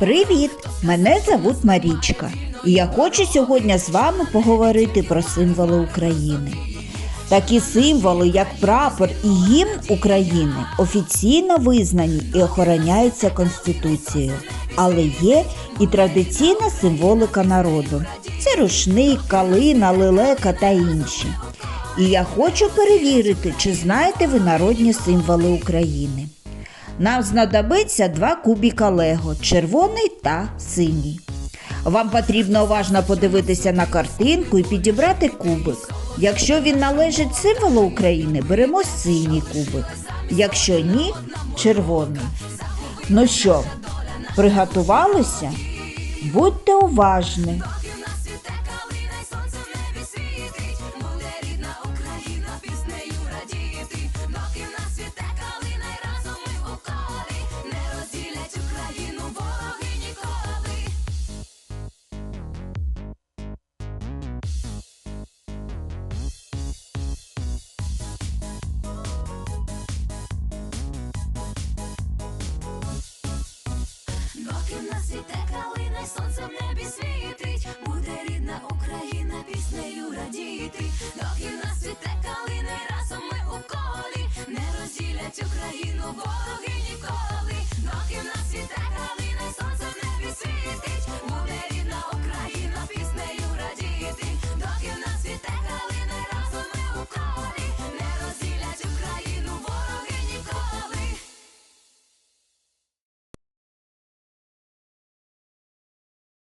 Привіт! Мене звуть Марічка, і я хочу сьогодні з вами поговорити про символи України. Такі символи, як прапор і гімн України, офіційно визнані і охороняються Конституцією, але є і традиційна символика народу. Це рушник, калина, лелека та інші. І я хочу перевірити, чи знаєте ви народні символи України. Нам знадобиться два кубіка Лего червоний та синій. Вам потрібно уважно подивитися на картинку і підібрати кубик. Якщо він належить символу України, беремо синій кубик. Якщо ні, червоний. Ну що, приготувалися? Будьте уважні. квітки світе нас віте калина, й сонце в небі світить, буде рідна Україна, піснею радіти, доки в нас віте калина, разом ми у колі, не розділять Україну, вороги ніколи, доки в нас.